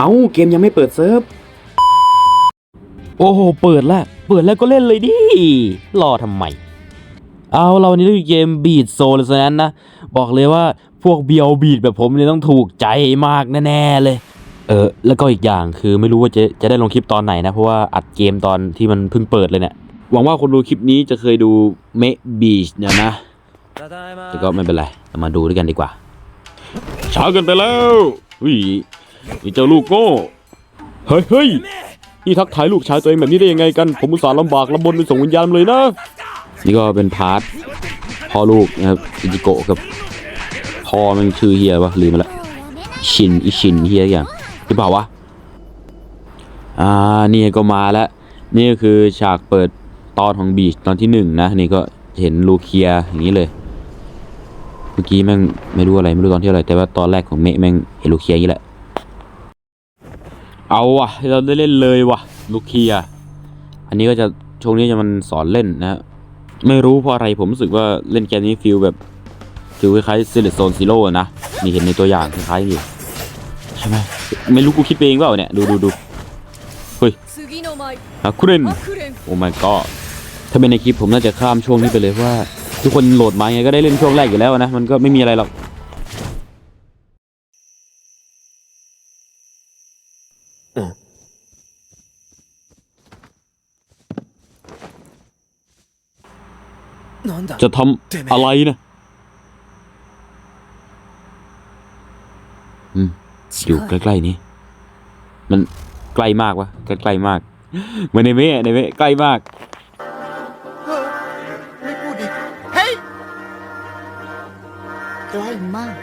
เอ้าเกมยังไม่เปิดเซิร์ฟ โอ้โห เปิดแล้ว เปิดแล้วก็เล่นเลยดิ รอทำไม เอาเราวันนี้เล่นเกมบีดโซลซะนั้นนะ บอกเลยว่าพวกเบียวบีดแบบผมเนี่ยต้องถูกใจมากแน่ๆเลย เออ แล้วก็อีกอย่างคือไม่รู้ว่าจะจะได้ลงคลิปตอนไหนนะ เพราะว่าอัดเกมตอนที่มันเพิ่งเปิดเลยเนี่ย หวังว่าคนดูคลิปนี้จะเคยดูเมะบีชเนี่ยนะแต่ก็ไม่เป็นไรเรามาดูด้วยกันดีกว่า เช้ากินไปแล้วอุ้ นี่เจ้าลูกโง่เฮ้ยเฮ้ยนี่ทักทายลูกชายตัวเองแบบนี้ได้ยังไงกัน ผมอุตส่าห์ลำบากลำบนเป็นส่งวิญญาณเลยนะ นี่ก็เป็นพาร์ทพ่อลูกนะครับอิจิโกะกับพ่อมันชื่อเฮียปะลืมไปละชินอิชินเฮียอย่างหรือเปล่าวะอ่านี่ก็มาแล้วนี่ก็คือฉากเปิดตอนของบีชตอนที่หนึ่งนะนี่ก็เห็นลูเคียอย่างนี้เลยเมื่อกี้แม่งไม่รู้อะไรไม่รู้ตอนที่อะไรแต่ว่าตอนแรกของเมะแม่งเห็นลูเคียอย่างนี้แหละ เอาว่ะ เราได้เล่นเลยว่ะ ลูกเคียอันนี้ก็จะช่วงนี้จะมันสอนเล่นนะ ไม่รู้เพราะอะไรผมรู้สึกว่าเล่นเกมนี้ฟิลแบบคือคล้ายๆซิลิโซนซีโร่นะมีเห็นในตัวอย่างคล้ายๆอยู่ใช่ไหมไม่รู้กูคิดเองเปล่าเนี่ยดูดูดูเฮ้ยฮะคุเรนโอ้แม่ก็ถ้าเป็นในคลิปผมน่าจะข้ามช่วงนี้ไปเลยว่า ทุกคนโหลดมาไงก็ได้เล่นช่วงแรกอยู่แล้วนะ มันก็ไม่มีอะไรหรอก จะทำอะไรนะอืมอยู่ใกล้ๆนี้ มันใกล้มากวะใกล้ๆมากเหมือนในเมะในเมะใกล้มากใกล้มาก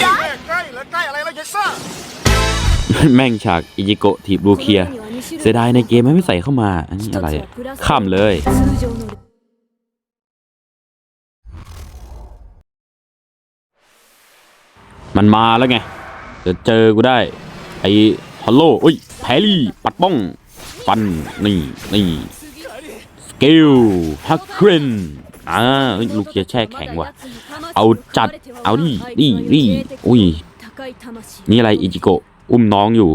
ใกล้แล้วใกล้อะไรแล้วยัยซ่าแม่งฉากอิจิโกะทีบลูเคีย เสียดายในเกมมันไม่ใส่เข้ามา อันนี้อะไรอะข้ามเลย มันมาแล้วไง จะเจอกูได้ ไอ้ฮัลโหลอุ้ยแพรี่ ปัดป้อง ฟัน นี่ นี่ สกิลฮักครินอ่าลูกเกียแช่แข็งว่ะ เอาจัด เอาดิดิดิอุ้ย นี่อะไร อิจิโกะ อุ้มน้องอยู่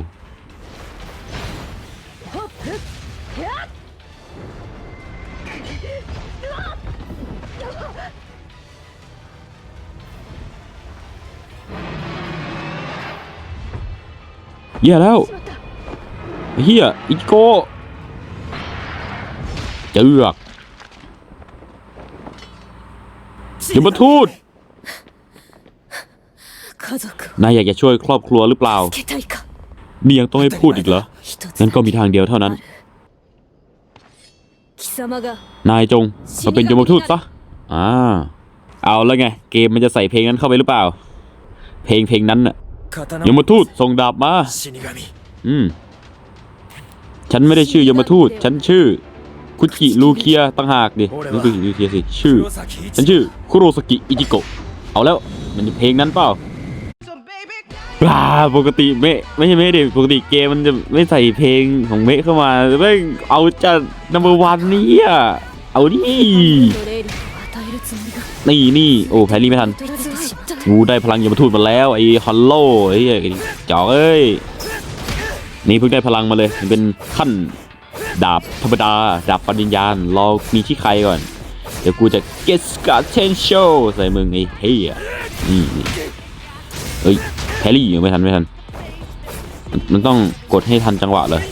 เฮียแล้วเฮียอิโกเจือกยมทูตนายอยากจะช่วยครอบครัวหรือเปล่านี่ยังต้องให้พูดอีกเหรอ นั่นก็มีทางเดียวเท่านั้น นายจงมาเป็นยมทูตซะ อ่า เอาแล้วไง เกมมันจะใส่เพลงนั้นเข้าไปหรือเปล่า เพลงเพลงนั้นน่ะ ยมทูตส่งดาบมา อืม ฉันไม่ได้ชื่อยมทูต ฉันชื่อ คุจิลูเคียต่างหากดินั่นคือลูเคียสิ ชื่อ ฉันชื่อ คุโรสกิ อิจิโกะ เอาแล้ว มันเพลงนั้นเปล่าบ้าปกติเมะไม่ใช่เมะดิปกติเกมมันจะไม่ใส่เพลงของเมะเข้ามาไม่เอาจะนัมเบอร์วันนี้อะเอานี่นี่นี่โอ้แพรี่ไม่ทัน กูได้พลังยมทูตมาแล้วไอ้ฮัลโลไอ้เหี้ยไอ้จอกเอ้ยนี่เพิ่งได้พลังมาเลยมันเป็นขั้นดาบธรรมดาดาบปฏิญญาณรอมีที่ใครก่อน เดี๋ยวกูจะ get scar potential ใส่มึงไอ้เฮียนี่เฮ้ยแพรรี่ยังไม่ทันไม่ทันมัน มันต้องกดให้ทันจังหวะเลย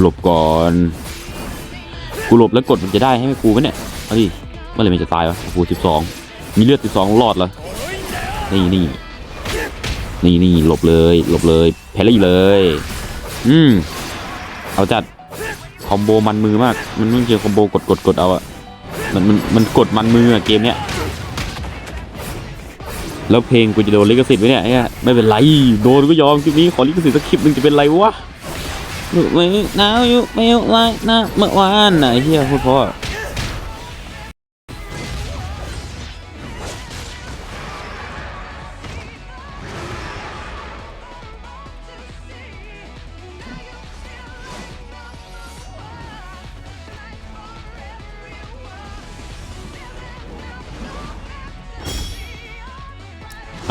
หลบก่อน กูหลบแล้วกดมันจะได้ให้กูไหมเนี่ยเอาดิ เมื่อไหรมันจะตายวะโอ้โหสิบสองมีเลือดสิบสองรอดเหรอนี่นี่นี่นี่หลบเลยหลบเลยแพ้เลยเลย อืมเอาจัดคอมโบมันมือมาก มันไม่เกี่ยวคอมโบกดกดกดเอาอะมันมันมันกดมันมืออะเกมเนี้ยแล้วเพลงกูจะโดนลิขสิทธิ์ไหมเนี่ยไม่เป็นไรโดนก็ยอมคลิปนี้ขอลิขสิทธิ์สักคลิปหนึ่งจะเป็นไรวะอยู่ไม่หนาวอยู่ไม่ไรนะเมื่อวานไอ้เฮียพูดเพราะ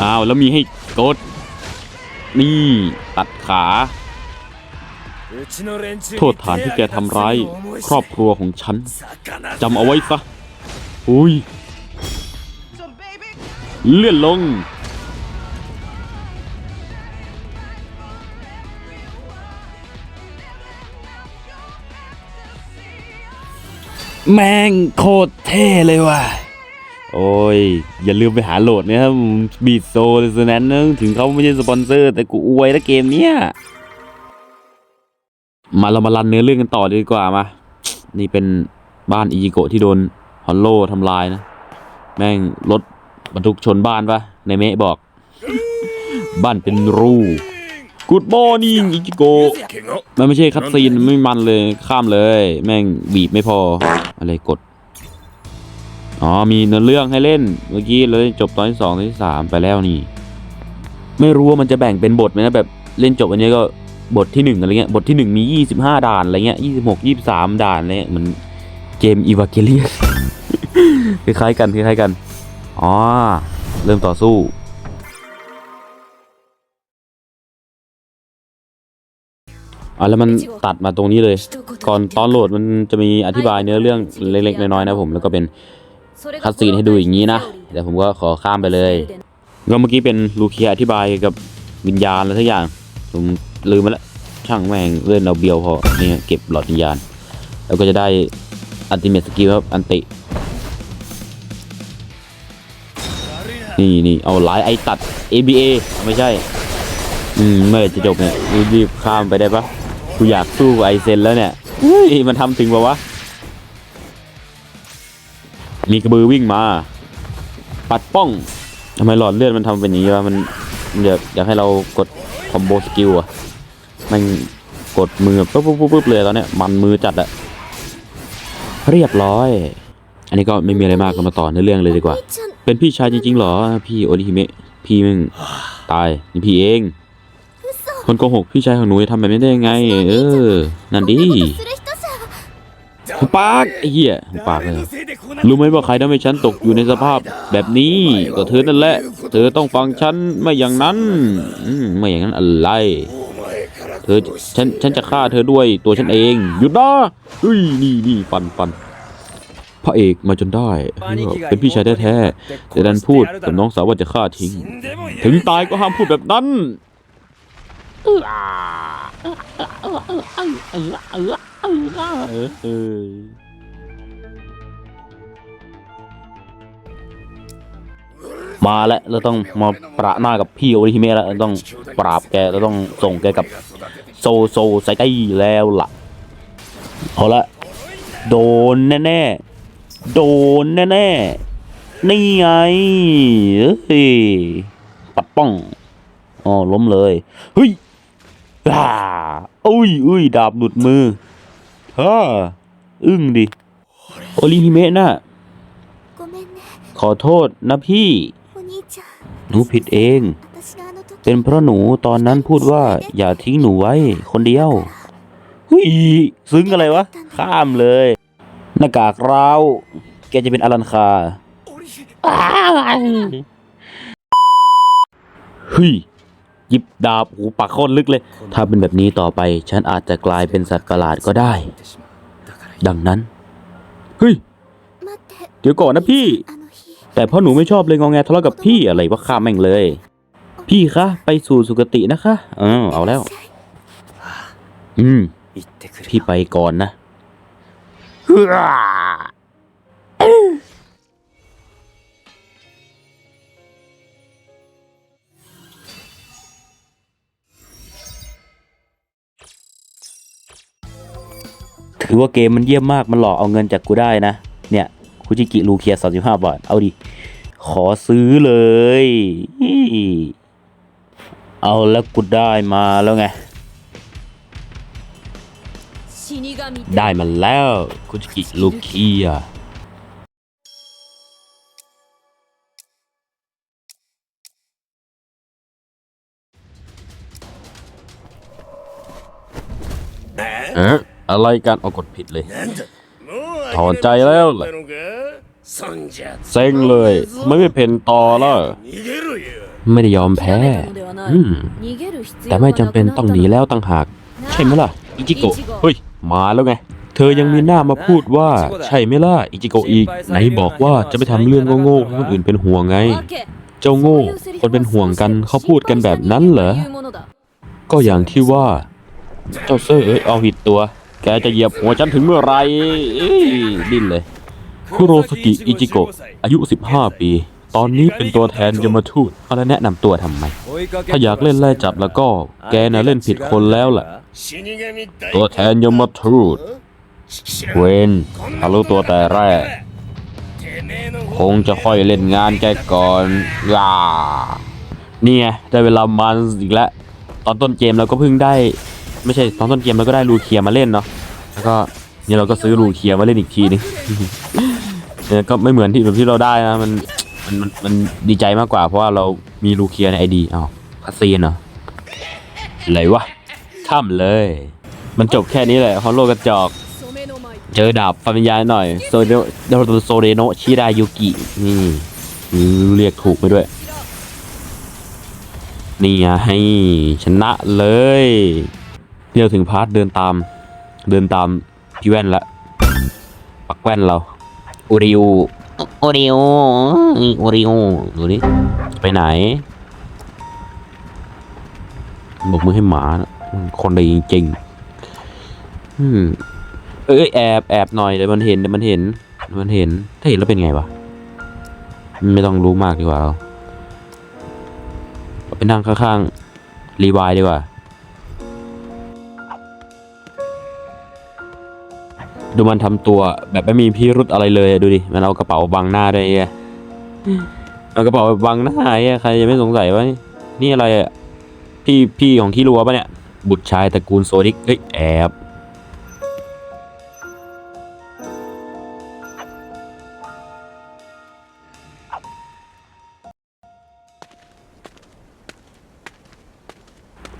อ้าวแล้วมีให้กด นี่ตัดขา โทษฐานที่แกทำร้าย ครอบครัวของฉันจำเอาไว้ซะอุ้ย เลื่อนลง แม่งโคตรเท่เลยว่ะ โอ้ย อย่าลืมไปหาโหลดนะครับบีดโซลสนั้นนะถึงเขาไม่ใช่สปอนเซอร์ แต่กูอวยแล้วเกมเนี้ยมาเรามารันเนื้อเรื่องกันต่อดีกว่ามา นี่เป็นบ้านอิจิโกะที่โดนฮอลโลทำลายนะ แม่งรถบรรทุกชนบ้านปะในเมะบอก บ้านเป็นรู Good morning อิจิโกะมันไม่ใช่คัตซีนไม่มันเลยข้ามเลย แม่งบีบไม่พอ อะไรกด อ๋อมีเนื้อเรื่องให้เล่นเมื่อกี้เราเลยจบตอนที่สองตอนที่สามไปแล้วนี่ ไม่รู้ว่ามันจะแบ่งเป็นบทไหมนะแบบเล่นจบอันนี้ก็บทที่หนึ่งอะไรเงี้ยบทที่หนึ่งมียี่สิบห้าด่านอะไรเงี้ยยี่สิบหกยี่สิบสามด่านอะไรเงี้ยเหมือนเกมอีวาเกเลียสคล้ายๆกันคล้ายๆกันอ๋อเริ่มต่อสู้อะแล้วมันตัดมาตรงนี้เลย ก่อนตอนโหลดมันจะมีอธิบายเนื้อเรื่องเล็กๆน้อยๆนะผมแล้วก็เป็น คัดซีนให้ดูอย่างนี้นะเดี๋ยวผมก็ขอข้ามไปเลยก็เมื่อกี้เป็นลูเคียอธิบายกับวิญญาณอะไรทุกอย่าง ผมลืมไปแล้วช่างแม่งเล่นเราเบียวพอเนี่ยเก็บหลอดวิญญาณ แล้วก็จะได้อันติเม s สกิลครับอันติ นี่นี่เอาไลท์ไอตัด ABA ไม่ใช่ อืมเมื่อจะจบเนี่ยรีบข้ามไปได้ปะกูอยากสู้ไอเซนแล้วเนี่ยเฮ้ยมันทำถึงปะวะ มีกระบือวิ่งมา ปัดป้องทำไมหลอดเลือดมันทำเป็นอย่างนี้วะมันอยากอยากให้เรากดคอมโบสกิลอะมันกดมือปุ๊บปุ๊บปุ๊บเลยตอนเนี้ยมันมือจัดอะเรียบร้อย อันนี้ก็ไม่มีอะไรมากก็มาต่อในเรื่องเลยดีกว่า เป็นพี่ชายจริงๆหรอ พี่โอริฮิเมะพี่มึงตายนี่พี่เอง คนโกหกพี่ชายของหนูทำแบบนี้ได้ยังไง เออ นั่นดี หุบปากไอ้เหี้ยหุบปากเลยรู้ไหมว่าใครทำให้ฉันตกอยู่ในสภาพแบบนี้ก็เธอนั่นแหละ เธอต้องฟังฉันไม่อย่างนั้นอไม่อย่างนั้นอะไร เธอฉันฉันจะฆ่าเธอด้วยตัวฉันเองหยุดนะเฮ้ยนี่นี่ปันปันพระเอกมาจนได้เออเป็นพี่ชายแท้ๆแต่ดันพูดกับน้องสาวว่าจะฆ่าทิ้ง ถึงตายก็ห้ามพูดแบบนั้น เออมาแล้วเราต้องมาประหน้ากับพี่โอริฮิเมะแล้วเราต้องปราบแกเราต้องส่งแกกับโซโซไซไกแล้วล่ะเอาละโดนแน่ๆโดนแน่ๆนี่ไงเฮ้ยปัดป้องอ๋อล้มเลยเฮ้ยอ่าอุ้ยอุ้ยดาบหลุดมือ ฮ้าอึ้งดิ โอลิฮิเมะน่ะ ขอโทษนะพี่ หนูผิดเอง เป็นเพราะหนูตอนนั้นพูดว่า อย่าทิ้งหนูไว้ คนเดียวฮ้ยซึ้งอะไรวะ ข้ามเลย หน้ากากเรา แกจะเป็นอลันคาเฮ้ย หยิบดาบหูปักโคตรลึกเลย ถ้าเป็นแบบนี้ต่อไป ฉันอาจจะกลายเป็นสัตว์ประหลาดก็ได้ ดังนั้น เฮ้ย เดี๋ยวก่อนนะพี่ แต่พ่อหนูไม่ชอบเลยงองแงทะเลาะกับพี่อะไรวะข้าแม่งเลย พี่คะไปสู่สุคตินะคะเออเอาแล้ว อืม พี่ไปก่อนนะ ถือว่าเกมมันเยี่ยมมากมันหลอกเอาเงินจากกูได้นะ เนี่ยคุจิกิลูเคียสามสิบห้าบาท เอาดิ ขอซื้อเลย เอาแล้วกูได้มาแล้วไง ได้มาแล้วคุจิกิลูเคีย อะไรการออกกฎผิดเลย ถอนใจแล้วแหละเซ็งเลยไม่ไปเพนต่อล่ะไม่ได้ยอมแพ้แต่ไม่จำเป็นต้องหนีแล้วตั้งหาก ใช่ไหมล่ะ อิจิโกะเฮ้ย มาแล้วไง เธอยังมีหน้ามาพูดว่า ใช่ไหมล่ะ อิจิโกะอีก ไหนบอกว่าจะไปทำเรื่องโง่ๆให้คนอื่นเป็นห่วงไง เจ้าโง่ คนเป็นห่วงกันเขาพูดกันแบบนั้นเหรอ ก็อย่างที่ว่า เจ้าเซอร์เอ้ยเอาหิดตัว แกจะเหยียบหัวฉันถึงเมื่อไรเอ้ยดิ้นเลย คุโรสกิ อิจิโกะ อายุ 15 ปี ตอนนี้เป็นตัวแทนยมทูตเอาแล้วแนะนำตัวทำไม ถ้าอยากเล่นไล่จับแล้วก็ แกน่ะเล่นผิดคนแล้วล่ะ ตัวแทนยมทูตเวนถ้ารู้ตัวแต่แรก คงจะค่อยเล่นงานแกก่อนล่านี่ไงได้เวลามันอีกแล้ว ตอนต้นเกมเราก็เพิ่งได้ ไม่ใช่ตอนต้นเกมเราก็ได้ลูเคียมาเล่นเนาะแล้วก็เนี่ยเราก็ซื้อลูเคียมาเล่นอีกทีนึงเนี่ยก็ไม่เหมือนที่แบบที่เราได้นะมันมันมันมันดีใจมากกว่าเพราะว่าเรามีลูเคียในไอดีอ้าวคาซีนเหรออะไรวะข้ามเลย มันจบแค่นี้แหละฮอลโลกระจอก เจอดาบฟันวิญญาหน่อยโซเดโโซเดโนชิรายุกินี่นี่เรียกถูกไปด้วยนี่ไงให้ชนะเลย นี่ยเราถึงพาร์ทเดินตาม เดินตามพี่แว่นละ ปักแว่นเราโอริโอโอริโอโอริโอดูนี่ไปไหนบอกมือให้หมานะคนดีจริงๆอืมเอ้ยแอบแอบหน่อยเดี๋ยวมันเห็นเดี๋ยวมันเห็นเดี๋ยวมันเห็น ถ้าเห็นแล้วเป็นไงวะไม่ต้องรู้มากดีกว่าเราเอาไปนั่งข้างๆรีวายดีกว่า ดูมันทำตัวแบบไม่มีพิรุธอะไรเลยอะดูดิ มันเอากระเป๋าบังหน้าด้วยไอ้เอากระเป๋าบังหน้าไอ้ใครจะไม่สงสัยว่านี่อะไรอะพี่พี่ของขี้รัวปะเนี่ย บุตรชายตระกูลโซดิกเอ้ยแอบ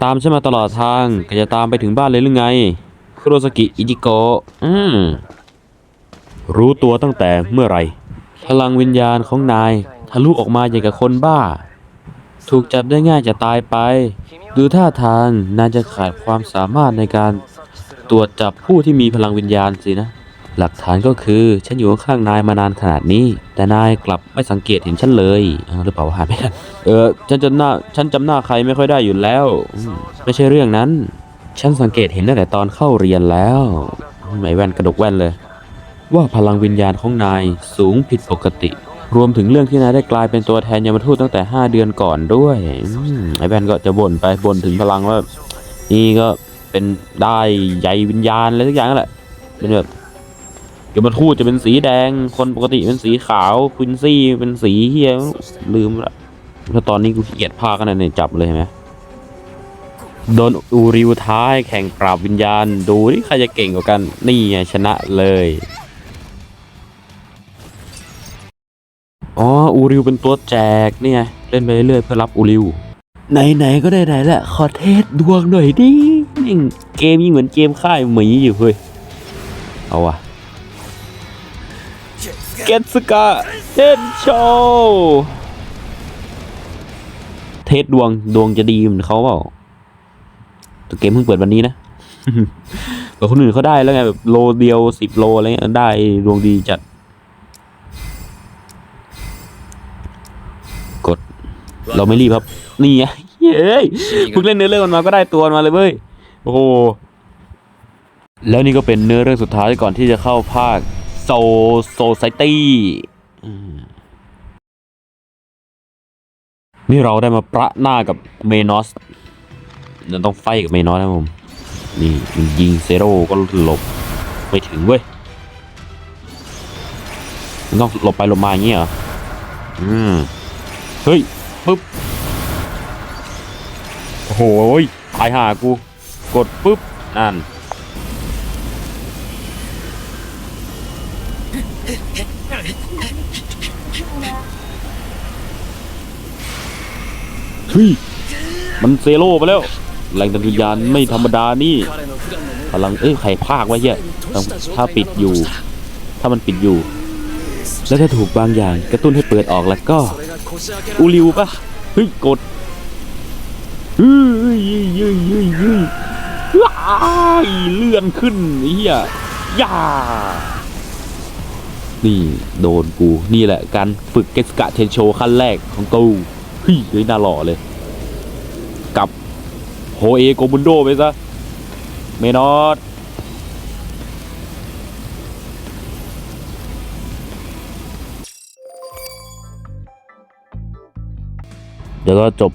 ตามฉันมาตลอดทางก็จะตามไปถึงบ้านเลยหรือไง คุโรสกิอิจิโกะอืม รู้ตัวตั้งแต่เมื่อไหร่ พลังวิญญาณของนายทะลุออกมาอย่างกับคนบ้า ถูกจับได้ง่ายจะตายไป ดูท่าทางนายจะขาดความสามารถในการตรวจจับผู้ที่มีพลังวิญญาณสินะ หลักฐานก็คือฉันอยู่ข้างนายมานานขนาดนี้ แต่นายกลับไม่สังเกตเห็นฉันเลยอ้าวหรือเปล่าหาไม่ทันเออฉันจำหน้าฉันจำหน้าใครไม่ค่อยได้อยู่แล้วอืมไม่ใช่เรื่องนั้น ฉันสังเกตเห็นตั้งแต่ตอนเข้าเรียนแล้วไหมแว่นกระดกแว่นเลย ว่าพลังวิญญาณของนายสูงผิดปกติ รวมถึงเรื่องที่นายได้กลายเป็นตัวแทนยมทูตตั้งแต่ 5 เดือนก่อนด้วยไอ้แว่นก็จะบ่นไปบ่นถึงพลังว่านี่ก็เป็นได้ใยวิญญาณอะไรทุกอย่างนั่นแหละเป็นแบบยมทูตจะเป็นสีแดง คนปกติเป็นสีขาวควินซี่เป็นสีเฮียลืมละแล้วตอนนี้กูเกียจพากันเนี่ยจับเลยเห็นไหม โดนอูริวท้ายแข่งปราบวิญญาณ ดูนี่ใครจะเก่งกว่ากัน นี่ไงชนะเลย อ๋อ อูริวเป็นตัวแจกเนี่ยเล่นไปเรื่อยเพื่อรับอูริว ไหน ๆ ก็ได้ไหนแหละ ขอเทสดวงหน่อยดิยิ่งเกมยิ่งเหมือนเกมค่ายหมีอยู่เฮ้ย เอาวะเกตสกาเทนโชเทสดวงดวงจะดีเหมือนเขาเปล่า ตัวเกมเพิ่งเปิดวันนี้นะแต่คนอื่นเขาได้แล้วไงแบบโลเดียวสิบโลอะไรเงี้ยได้ดวงดีจัด กด เราไม่รีบครับ นี่ไงเฮ้ยเพิ่งเล่นเนื้อเรื่องมันมาก็ได้ตัวมาเลยเว้ยโอ้โหแล้วนี่ก็เป็นเนื้อเรื่องสุดท้ายก่อนที่จะเข้าภาคโซโซไซตี้นี่เราได้มาประหน้ากับเมนอส เราต้องไฟกับเมนอสนะผม นี่มันยิงเซโร่ก็หลบไม่ถึงเว้ยมันต้องหลบไปหลบมาอย่างเงี้ยเหรอ อืม เฮ้ยปึ๊บ โอ้โหยตายห่ากู กดปึ๊บ นั่น เฮ้ย มันเซโร่ไปแล้ว แรงดันวิญญาณไม่ธรรมดานี่พลังเอ้ยไข่ภาคไว้เหี้ยองถ้าปิดอยู่ ถ้ามันปิดอยู่ แล้วถ้าถูกบางอย่างกระตุ้นให้เปิดออกแล้วก็อูริวปะเฮ้ยกดเฮ้ยเฮ้ยเฮ้ยเฮ้ยเฮ้ยเฮ้ยว้ายเลื่อนขึ้นเหี้ยย่านี่โดนกู นี่แหละการฝึกเกสกะเทนโชขั้นแรกของกูเฮ้ยน่าหล่อเลย โฮเอโกมุนโดไปซะเมนอสเดี๋ยวก็จบ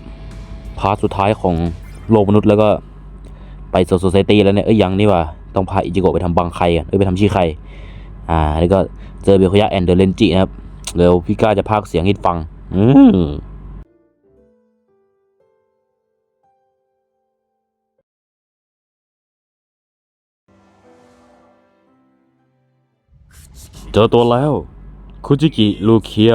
พาร์ทสุดท้ายของโลกมนุษย์แล้วก็ไปโซโซไซตี้แล้วเนี่ย เอ้ยยังนี่ว่าต้องพาอิจิโกะไปทำบังไคอะเอ้ย ไปทำชี้ไคอ่า แล้วก็เจอเบลคยะแอนเดอร์เลนจินะครับ เดี๋ยวพี่ก้าจะพากเสียงให้ฟัง อืม เจอตัวแล้ว คุจิกิลูเคีย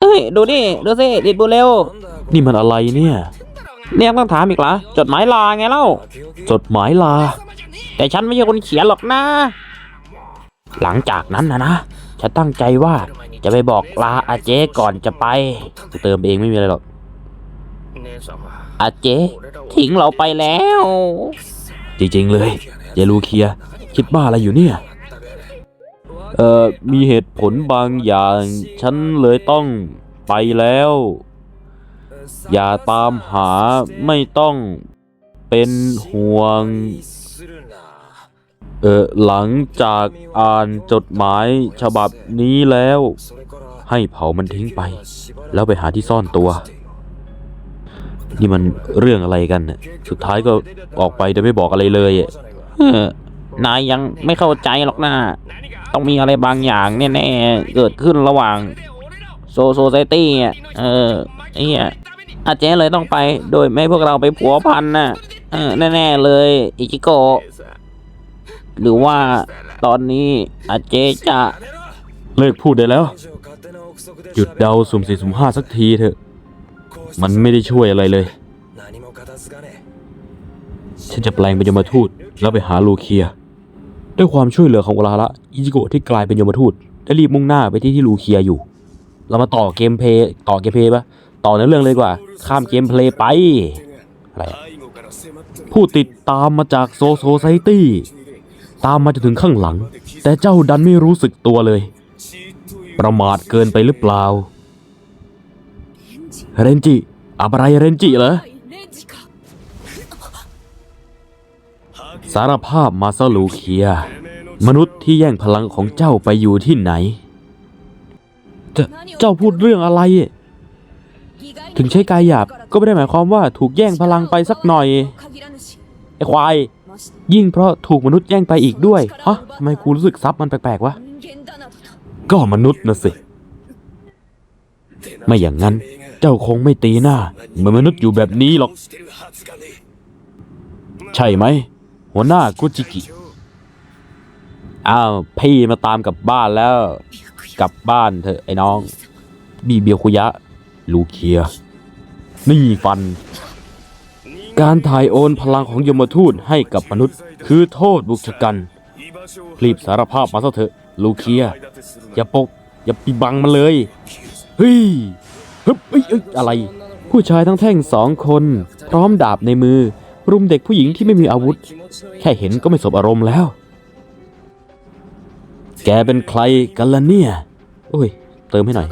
เฮ้ย ดูนี่ ดูสิดิดบูเร็ว นี่มันอะไรเนี่ย เนี่ยต้องถามอีกเหรอจดหมายลาไงเล่า จดหมายลา แต่ฉันไม่ใช่คนเขียนหรอกนะ หลังจากนั้นนะนะ ฉันตั้งใจว่าจะไปบอกลาอาเจก่อนจะไปกูเติมเองไม่มีอะไรหรอก อาเจทิ้งเราไปแล้ว จริงๆเลยยายลูเคีย คิดบ้าอะไรอยู่เนี่ย เอ่อ มีเหตุผลบางอย่าง ฉันเลยต้องไปแล้ว อย่าตามหาไม่ต้องเป็นห่วง เออหลังจากอ่านจดหมายฉบับนี้แล้ว ให้เผามันทิ้งไป แล้วไปหาที่ซ่อนตัว นี่มันเรื่องอะไรกันน่ะสุดท้ายก็ออกไปโดยไม่บอกอะไรเลยอะเออนายยังไม่เข้าใจหรอกนะต้องมีอะไรบางอย่างแน่ๆเกิดขึ้นระหว่างโซโซไซตี้อะเออไอ้เหี้ยอาเจเลยต้องไปโดยไม่ให้พวกเราไปผัวพันน่ะเออแน่ๆเลยอิจิโกะหรือว่าตอนนี้อาเจจะ เลิกพูดได้แล้ว หยุดเดาสุ่มสี่สุ่มห้าสักทีเถอะ มันไม่ได้ช่วยอะไรเลย ฉันจะแปลงเป็นยมทูตแล้วไปหาลูเคีย ด้วยความช่วยเหลือของอุราระอิจิโกะที่กลายเป็นยมทูตได้รีบมุ่งหน้าไปที่ที่ลูเคียอยู่ เรามาต่อเกมเพลย์ต่อเกมเพลย์ปะต่อในอเรื่องเลยดีกว่า ข้ามเกมเพลย์ไปอะไรอะผู้ติดตามมาจากโซโซไซตี้ตามมาจนถึงข้างหลัง แต่เจ้าดันไม่รู้สึกตัวเลย ประมาทเกินไปหรือเปล่า เรนจิอะไรเรนจิเหรอสารภาพมาซาลูเคีย มนุษย์ที่แย่งพลังของเจ้าไปอยู่ที่ไหน เจ้าพูดเรื่องอะไร ถึงใช้กายหยาบก็ไม่ได้หมายความว่าถูกแย่งพลังไปสักหน่อยไอ้ควาย ยิ่งเพราะถูกมนุษย์แย่งไปอีกด้วยฮะทำไมกูรู้สึกซับมันแปลกๆวะก็มนุษย์นะสิ ไม่อย่างนั้น เจ้าคงไม่ตีหน้า เหมือนมนุษย์อยู่แบบนี้หรอก ใช่ไหม หัวหน้ากุจิกิ อ้าวพี่มาตามกลับบ้านแล้ว กลับบ้านเถอะไอ้น้อง บีเบียวคุยะ ลูเคีย นี่ฟัน การถ่ายโอนพลังของยมทูตให้กับมนุษย์ คือโทษบุกชกันรีบสารภาพมาซะเถอะ ลูเคีย อย่าปก อย่าปิดบังมันเลย เฮ้ย ฮึบเอ้ยเอ้ยอะไร ผู้ชายทั้งแท่งสองคน พร้อมดาบในมือ รุมเด็กผู้หญิงที่ไม่มีอาวุธ แค่เห็นก็ไม่สบอารมณ์แล้ว แกเป็นใครกันล่ะเนี่ยโอ้ย เติมให้หน่อย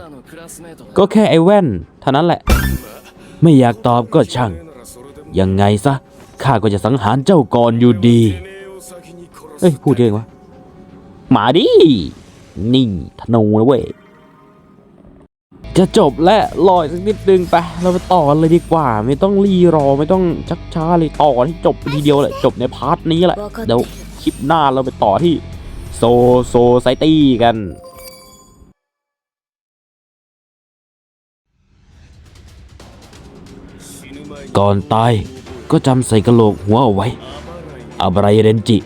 ก็แค่ไอ้แว่นเท่านั้นแหละ ไม่อยากตอบก็ช่าง ยังไงซะข้าก็จะสังหารเจ้าก่อนอยู่ดี เอ้ย พูดเองวะ มาดินิ่ธนูนะเว้ย จะจบและรออีกสักนิดนึงไป เราไปต่อกันเลยดีกว่า ไม่ต้องรีรอไม่ต้องชักช้าเลยต่อที่จบทีเดียวแหละจบในพาร์ทนี้แหละเดี๋ยวคลิปหน้าเราไปต่อที่โซโซไซตี้กันก่อนตายก็จำใส่กระโหลกหัวเอาไว้อาบไรเรนจิ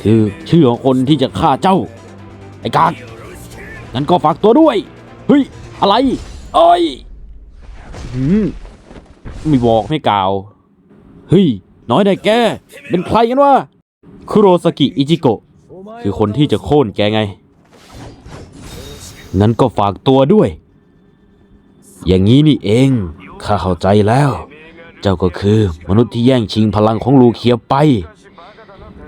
คือชื่อของคนที่จะฆ่าเจ้า ไอ้กากงั้นก็ฝากตัวด้วย เฮ้ย อะไรเอ้ยหืมไม่บอกไม่กล่าว เฮ้ย น้อยได้แก เป็นใครกันวะ คุโรสกิอิจิโกะ คือคนที่จะโค่นแกไงงั้นก็ฝากตัวด้วย อย่างนี้นี่เอง ข้าเข้าใจแล้ว เจ้าก็คือมนุษย์ที่แย่งชิงพลังของลูเคียไป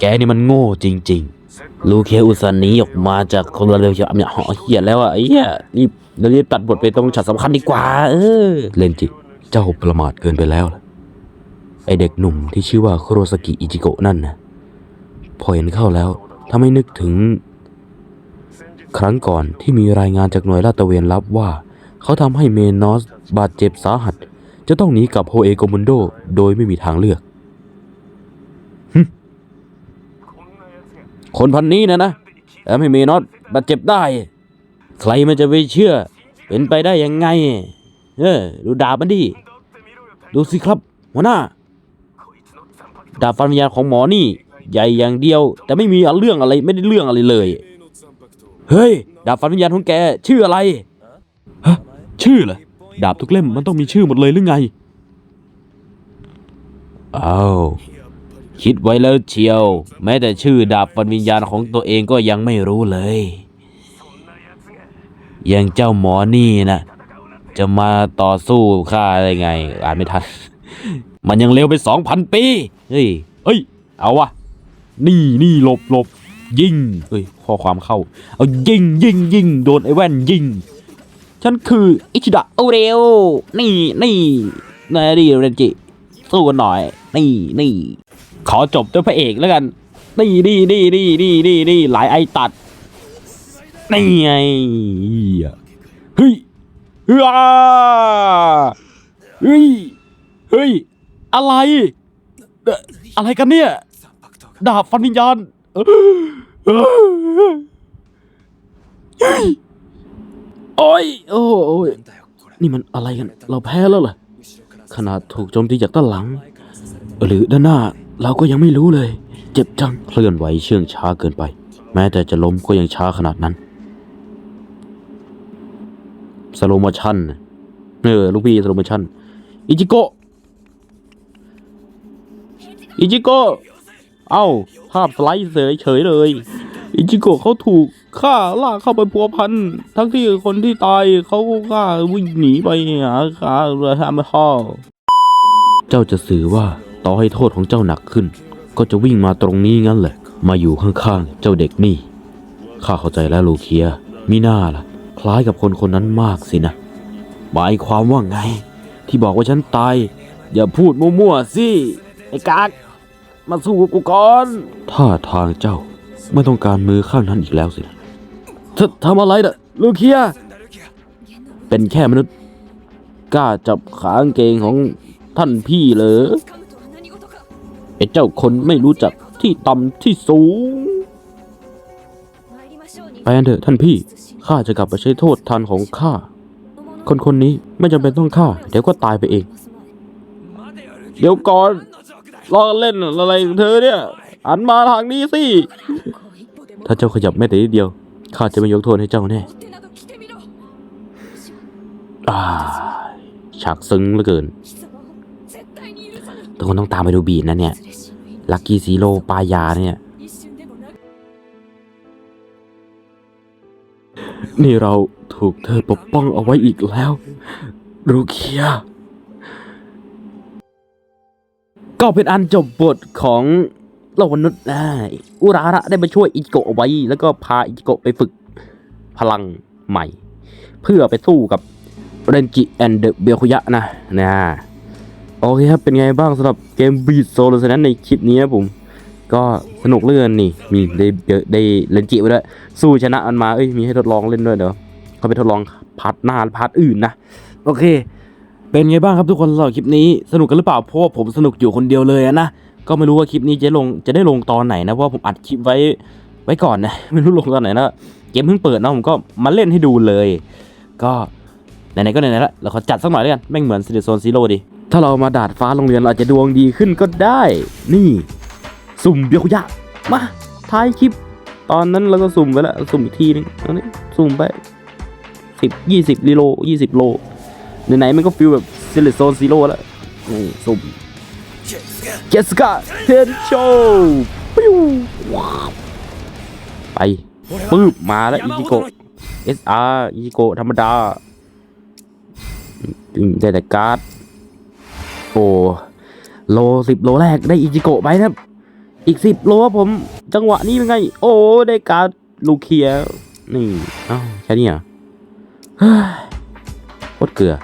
แกนี่มันโง่จริง ๆ ลูเคียอุตส่าห์หนีออกมาจากคนละเรือเนี่ยหอเหี้ยแล้วอะไอ้เหี้ยรีบ เรารีบตัดบทไปตรงฉากสำคัญดีกว่า เออ เลนจิ เจ้าประมาทเกินไปแล้วล่ะไอเด็กหนุ่มที่ชื่อว่าโคโรสกิอิจิโกะนั่นนะพอเห็นเข้าแล้วทำให้นึกถึง ครั้งก่อนที่มีรายงานจากหน่วยลาดตระเวนลับว่า เขาทำให้เมนอสบาดเจ็บสาหัส จะต้องหนีกลับโฮเอโกมุนโด โดยไม่มีทางเลือกคนพันนี้นะนะทำให้เมนอสบาดเจ็บได้ ใครมันจะไปเชื่อ เป็นไปได้ยังไง เออ ดูดาบมันดิ ดูสิครับ หัวหน้า ดาบฟันวิญญาณของหมอนี่ ใหญ่อย่างเดียว แต่ไม่มีเรื่องอะไรไม่ได้เรื่องอะไรเลย เฮ้ย ดาบฟันวิญญาณของแก ชื่ออะไร ฮะ ชื่อเหรอ ดาบทุกเล่มมันต้องมีชื่อหมดเลยหรือไง อ้าวคิดไว้แล้วเชียว แม้แต่ชื่อดาบฟันวิญญาณของตัวเองก็ยังไม่รู้เลย อยังเจ้าหมอนี่นะจะมาต่อสู้ข้าได้ไง อ่านไม่ทัน มันยังเร็วไปสองพันปี เฮ้ยเอ้ย เอาวะ นี่นี่หลบหลบยิง เฮ้ย ข้อความเข้า เอายิงยิงยิงโดนไอ้แว่นยิง ฉันคืออิชิดะโอเรโอนี่นี่นายดีเรนจิ สู้กันหน่อย นี่นี่ ขอจบด้วยพระเอกแล้วกัน นี่นี่นี่นี่นี่นี่นี่หลายไอตัด นี่ไงเฮ้ยเฮ้ยเฮ้ยเฮ้ยอะไรเอ่อะไรกันเนี่ย ดาบฟันวิญญาณเฮ้ยโอ้ยโอ้โอ้ยนี่มันอะไรกัน เราแพ้แล้วเหรอขนาดถูกโจมตีจากด้านหลัง หรือด้านหน้าเราก็ยังไม่รู้เลย เจ็บจังเคลื่อนไหวเชื่องช้าเกินไป แม้แต่จะล้มก็ยังช้าขนาดนั้น สโลโมชันเออลูกพี่สโลโมชันอิจิโกะอิจิโกะเอ้า ภาพสไลด์เฉยเฉยเลย อิจิโกะเขาถูกฆ่าล่าเข้าไปพัวพัน ทั้งที่คนที่ตายเขาก็ฆ่าวิ่งหนีไปหาฆ่าเรือทำพ่อเจ้าจะสื่อว่าต่อให้โทษของเจ้าหนักขึ้น ก็จะวิ่งมาตรงนี้งั้นแหละ มาอยู่ข้างๆ เจ้าเด็กนี่ ข้าเข้าใจแล้วลูเคีย มีหน้าล่ะ ล้ายกับคนคนนั้นมากสินะ หมายความว่าไง ที่บอกว่าฉันตาย อย่าพูดมั่วๆสิ ไอ้กากมาสู้กับกูก่อนท่าทางเจ้าไม่ต้องการมือข้างนั้นอีกแล้วสินะเธทำอะไรนะลูเคีย เป็นแค่มนุษย์ กล้าจับขางเกงของท่านพี่เหรอไอ้เจ้าคนไม่รู้จักที่ต่ำที่สูง ไปอันเถอะท่านพี่ ข้าจะกลับไปใช้โทษทานของข้า คนคนนี้ไม่จำเป็นต้องฆ่า เดี๋ยวก็ตายไปเอง เดี๋ยวก่อนลองเล่นอะไรของเธอเนี่ยอันมาทางนี้สิ ถ้าเจ้าขยับแม้แต่นิดเดียว ข้าจะไม่ยกโทษให้เจ้าแน่ฉากซึ้งเหลือเกินทุกคนต้องตามไปดูบีนนะเนี่ย ลักกี้ซีโร่ปายาเนี่ย นี่เราถูกเธอปกป้องเอาไว้อีกแล้ว รูเคีย ก็เป็นอันจบบทของโลกมนุษย์นะอุราระได้มาช่วยอิจิโกะเอาไว้ แล้วก็พาอิจิโกะไปฝึกพลังใหม่ เพื่อไปสู้กับเรนจิแอนเดเบลคุยะนะนะโอเคครับ เป็นไงบ้างสำหรับเกมบีดโซลสนั้นในคลิปนี้นะผม ก็สนุกเลื่อนนี่ มีได้ได้ได้เลนจิไปด้วย สู้ชนะมันมา เอ้ย มีให้ทดลองเล่นด้วยเดี๋ยวเขาไปทดลองพาร์ทหน้าพาร์ทอื่นนะ โอเค เป็นไงบ้างครับทุกคนสำหรับคลิปนี้สนุกกันหรือเปล่า เพราะว่าผมสนุกอยู่คนเดียวเลยนะ ก็ไม่รู้ว่าคลิปนี้จะลงจะได้ลงตอนไหนนะ เพราะผมอัดคลิปไว้ไว้ก่อนนะ ไม่รู้ลงตอนไหนนะเกมเพิ่งเปิดเนาะผมก็มาเล่นให้ดูเลย ก็ไหนๆก็ไหนๆละเราขอจัดสักหน่อยแล้วกันแม่งเหมือนซิลิโซนซีโร่ดิถ้าเรามาดาดฟ้าโรงเรียนเราอาจจะดวงดีขึ้นก็ได้ นี่ สุ่มเบียคุยะมาท้ายคลิป ตอนนั้นเราก็สุ่มไปแล้วสุ่มอีกทีนึงอันนี้สุ่มไปสิบยี่สิบกิโลยี่สิบโลไหนๆมันก็ฟิลแบบซิลิโซนซีโร่แล้วนี่สุ่มเจสกาเทนโชปิ้วไปปึ๊บมาแล้วอิจิโกะ SR อิจิโกะธรรมดาได้แต่การ์ดโอ้โลสิบโลแรกได้อิจิโกะไปนะครับ อีกสิบโลครับผม จังหวะนี้เป็นไง โอ้ได้การลูเคียนี่อ้าวแค่นี้เหรอะโคตรเกลือ